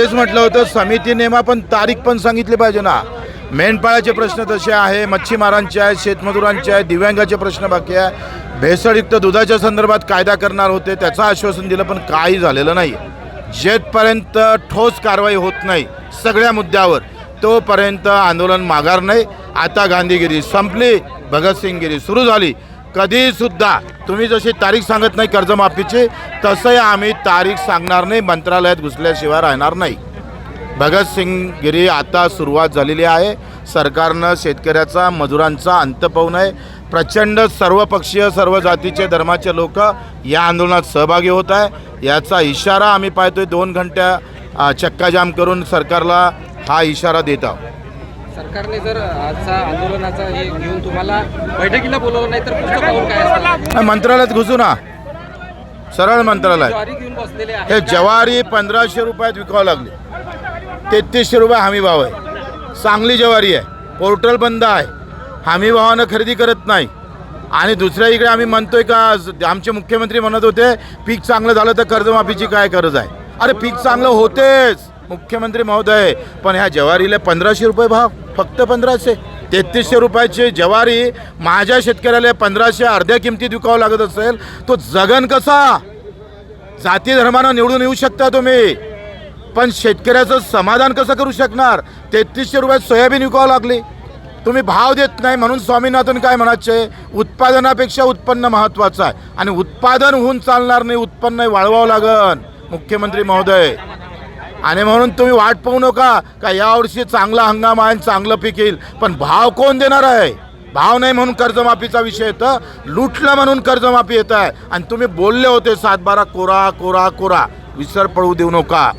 तेच म्हटलं होतं समिती नेमा पण तारीख पण सांगितली पाहिजे ना. मेंढपाळाचे प्रश्न तसे आहे मच्छीमारांचे आहे शेतमजुरांचे आहे दिव्यांगाचे प्रश्न बाकी आहे. भेसळयुक्त दुधाच्या संदर्भात कायदा करणार होते त्याचं आश्वासन दिलं पण काही झालेलं नाही. जेथपर्यंत ठोस कारवाई होत नाही सगळ्या मुद्द्यावर तोपर्यंत आंदोलन माघार नाही. आता गांधीगिरी संपली भगतसिंगगिरी सुरू झाली. कधीसुद्धा तुम्ही जशी तारीख सांगत नाही कर्जमाफीची तसंही आम्ही तारीख सांगणार नाही मंत्रालयात घुसल्याशिवाय राहणार नाही. भगतसिंगगिरी आता सुरुवात झालेली आहे. सरकारनं शेतकऱ्याचा मजुरांचा अंत पाहू नये. प्रचंड सर्वपक्षीय सर्व जातीचे धर्माचे लोक या आंदोलनात सहभागी होत आहे. याचा इशारा आम्ही पाहतोय दोन घंट्या चक्काजाम करून सरकारला हा इशारा देत आहोत. सरकारने जर आजचा आंदोलनाचा हे घेऊन तुम्हाला बैठकीला बोलवलं नाही तर पुढचं पाऊल काय असणार नाही, मंत्रालयात घुसू ना. सरळ मंत्रालय. ज्वारी घेऊन बसलेले आहे हे ज्वारी पंधराशे रुपयात विकावं लागले. तेहतीसशे रुपये हमी भाव आहे. चांगली ज्वारी आहे. पोर्टल बंद आहे. हमी भावानं खरेदी करत नाही. आणि दुसऱ्या इकडे आम्ही म्हणतोय का ज- आमचे मुख्यमंत्री म्हणत होते पीक चांगलं झालं तर कर्जमाफीची काय गरज आहे? अरे पीक चांगलं होतेच. मुख्यमंत्री महोदय पण ह्या ज्वारीला पंधराशे रुपये भाव फक्त पंधराशे. तेहतीसशे रुपयाची ज्वारी माझ्या शेतकऱ्याला पंधराशे अर्ध्या किमतीत विकावं लागत असेल तो जगन कसा? जाती धर्मानं निवडून येऊ शकता तुम्ही. पण शेतकऱ्याचं समाधान कसं करू शकणार? तेहतीसशे रुपयात सोयाबीन विकावं लागली. तुम्ही भाव देत नाही म्हणून स्वामीनाथन काय म्हणायचे? उत्पादनापेक्षा उत्पन्न महत्त्वाचं आहे. आणि उत्पादन होऊन चालणार नाही उत्पन्न वाळवावं लागन. मुख्यमंत्री महोदय. आणि म्हणून तुम्ही वाट पाहू नका का यावर्षी चांगला हंगाम आहे आणि चांगलं पीक येईल. पण भाव कोण देणार आहे? भाव नाही म्हणून कर्जमाफीचा विषय येतं. लुटलं म्हणून कर्जमाफी येत आहे. आणि तुम्ही बोलले होते सातबारा कोरा कोरा कोरा. विसर पडू देऊ नका.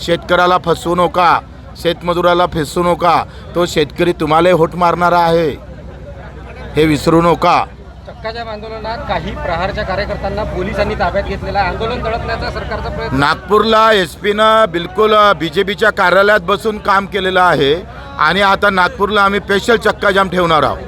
शेतकऱ्याला फसवू नका. शेतमजुराला फसवू नका. तो शेतकरी तुम्हालाही होट मारणारा आहे. हे विसरू नका. हक्काच्या आंदोलनात काही प्रहारच्या कार्यकर्त्यांना पोलिसांनी ताब्यात घेतलेला आंदोलन दडपण्याचा सरकारचा प्रयत्न नागपूरला एस पीनं बिलकुल बी जे पीच्या कार्यालयात बसून काम केलेलं आहे. आणि आता नागपूरला आम्ही स्पेशल चक्काजाम ठेवणार आहोत.